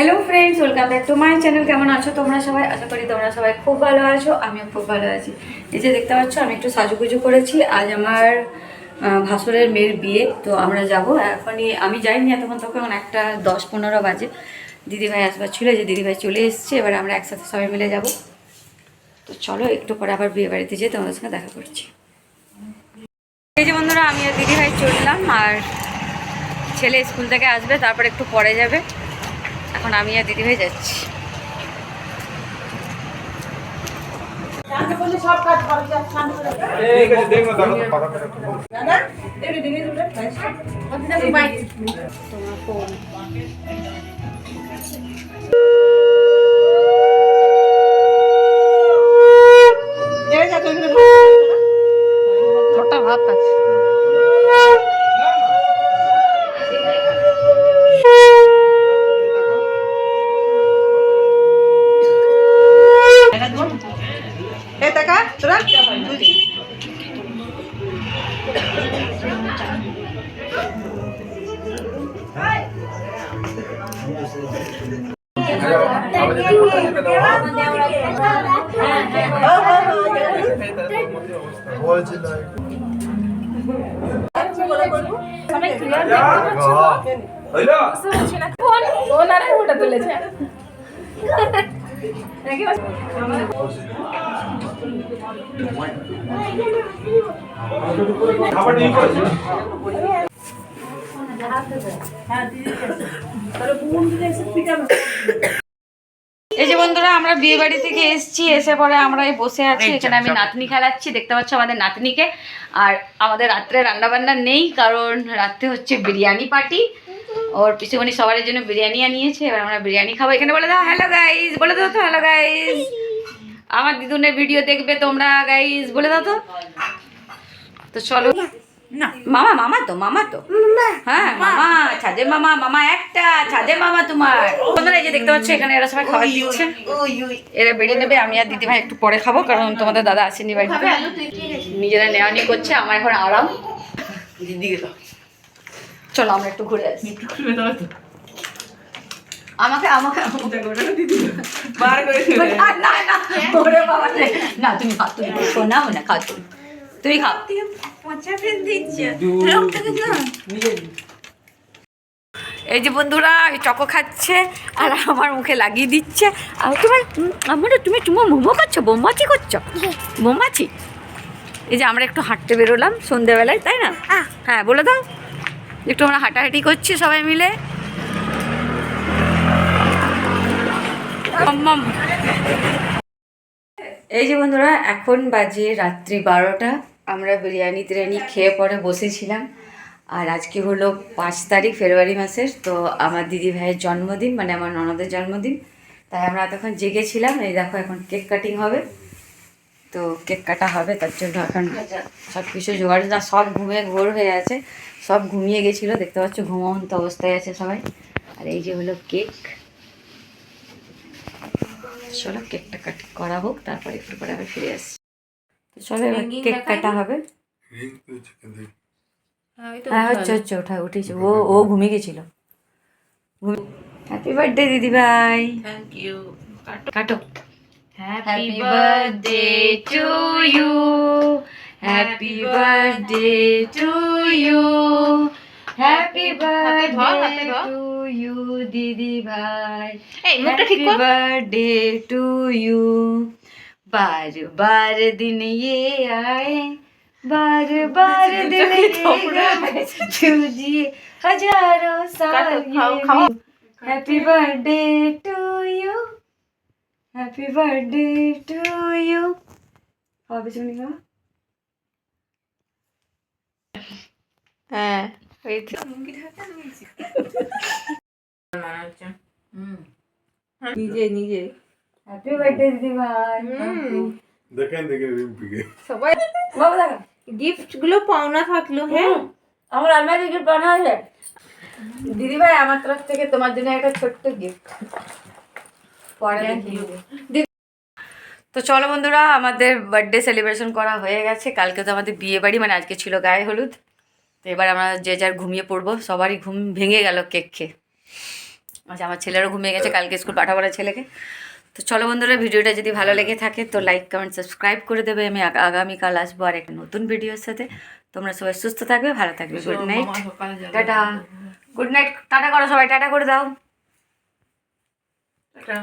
Hello friends welcome back to my channel কেমন আছো তোমরা সবাই? আশা করি তোমরা সবাই খুব ভালো আছো, আমিও খুব ভালো আছি। এই যে দেখতে পাচ্ছ, আমি একটু সাজুগুজু করেছি। আজ আমার ভাসুরের মেয়ের বিয়ে, তো আমরা যাব। এখনই আমি যাইনি এতক্ষণ, তখন একটা দশ পনেরো বাজে। দিদিভাই আসবার ছিল যে দিদিভাই চলে এসছে। এবার আমরা একসাথে সবাই মিলে যাব। তো চলো, একটু পরে আবার বিয়ে বাড়িতে যেয়ে তোমাদের সঙ্গে দেখা করছি। এই যে বন্ধুরা, আমি আর দিদিভাই চললাম, আর ছেলে স্কুল থেকে আসবে, তারপর একটু পরে যাবে। এখন আমি আর দিদি দিদিভাই যাচ্ছি। তোমার ফোন ছোট্ট ভাত আছে। হইল ওনারা ওটা তুলেছে এই যে বন্ধুরা আমরা বিয়ে বাড়ি থেকে এসেছি এসে পরে আমরা বসে আছি। এখানে আমি নাতনি খেলাচ্ছি দেখতে পাচ্ছ আমাদের নাতনিকে। আর আমাদের রাত্রে রান্না বান্না নেই কারণ রাত্রে হচ্ছে বিরিয়ানি পার্টি। ওর পিসুমণি সবার জন্য বিরিয়ানি আনিয়েছে এবার আমরা বিরিয়ানি খাব। এখানে বলে দাও হ্যালো গাইজ বলে দাও তো হ্যালো গাইজ আমার দিদুনের ভিডিও দেখবে তোমরা গাইজ বলে দাও তো। তো চলো। মামা মামা তো মামা তো। হ্যাঁ মামা। ছাদের মামা মামা একটা ছাদের মামা তোমার। বন্ধুরা এই যে দেখতে পাচ্ছ এখানে এরা সবাই খাবার দিচ্ছে। এরা বেরিয়ে নেবে আমি আর দিদি ভাই একটু পরে খাব কারণ তোমাদের দাদা আসেনি বাড়িতে। নিজেরা নেওয়া নিয়ে করছে আমার এখন আরাম। চলো আমরা একটু ঘুরে আসি। আমাকে আমাকে না, না, না, ওরে বাবা না তুমি খাও তুমি শোনাও না খাও তুমি। তুমি খাও। এই যে বন্ধুরা এই চকো খাচ্ছে আর আমার মুখে লাগিয়ে দিচ্ছে। আর তোমার আমার তুমি তোমার মোমো করছ বোমাচি করছ বোমাচি এই যে আমরা একটু হাঁটতে বেরোলাম সন্ধেবেলায় তাই না? হ্যাঁ বলে দাও। একটু আমরা হাঁটাহাঁটি করছি সবাই মিলে। এই যে বন্ধুরা, এখন বাজে রাত্রি বারোটা। আমরা বিরিয়ানি টিরিয়ানি খেয়ে পরে বসেছিলাম। আর আজকে হলো পাঁচ তারিখ, ফেব্রুয়ারি মাসের। তো আমার দিদি ভাইয়ের জন্মদিন মানে আমার ননদের জন্মদিন। তাই আমরা এতক্ষণ জেগেছিলাম। এই দেখো, এখন কেক কাটিং হবে। তো কেক কাটা হবে তার জন্য এখন সব কিছু জোগাড়। না সব ঘুমিয়ে ঘোর হয়ে আছে সব ঘুমিয়ে গেছিল দেখতে পাচ্ছ ঘুমন্ত অবস্থায় আছে সবাই। আর এই যে হলো কেক। চলো কেকটা কাট করা হোক তারপরে একটু পরে আবার ফিরে আসছি। তো চলো এবার কেক কাটা হবে। হ্যাঁ হচ্ছে হচ্ছে ওঠা উঠেছে। ও ও ঘুমিয়ে গেছিল। হ্যাপি বার্থডে দিদি ভাই থ্যাংক ইউ কাটো। Happy birthday to you. Happy birthday to you. Happy birthday to you, Didi Bhai. Hey, Happy birthday to you. बार बार दिन ये आए बार बार दिन ये जूझिए हज़ारों साल happy birthday to you happy birthday to you হবে শুনি হ্যাঁ। নিজে নিজে। হ্যাপি বার্থডে দিদিভাই দেখেন দেখেন সবাই বাবা গিফটগুলো পাওনা থাকল হ্যাঁ। আমার আলমারি গিফট পাওনা আছে দিদিভাই আমার তরফ থেকে তোমার জন্য একটা ছোট্ট গিফট। পরে তো চলো বন্ধুরা আমাদের বার্থডে সেলিব্রেশন করা হয়ে গেছে। কালকে তো আমাদের বিয়ে বাড়ি মানে আজকে ছিল গায়ে হলুদ। তো এবার আমরা যে যার ঘুমিয়ে পড়ব সবারই ঘুম ভেঙে গেল কেক খেয়ে। আচ্ছা আমার ছেলেরও ঘুমিয়ে গেছে কালকে স্কুল পাঠাবো না ছেলেকে। তো চলো বন্ধুরা ভিডিওটা যদি ভালো লেগে থাকে তো লাইক কমেন্ট সাবস্ক্রাইব করে দেবে। আমি আগামীকাল আসব আর একটা নতুন ভিডিওর সাথে। তোমরা সবাই সুস্থ থাকবে ভালো থাকবে। Good night tata. Good night tata করো সবাই টাটা করে দাও।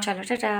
চলো টাটা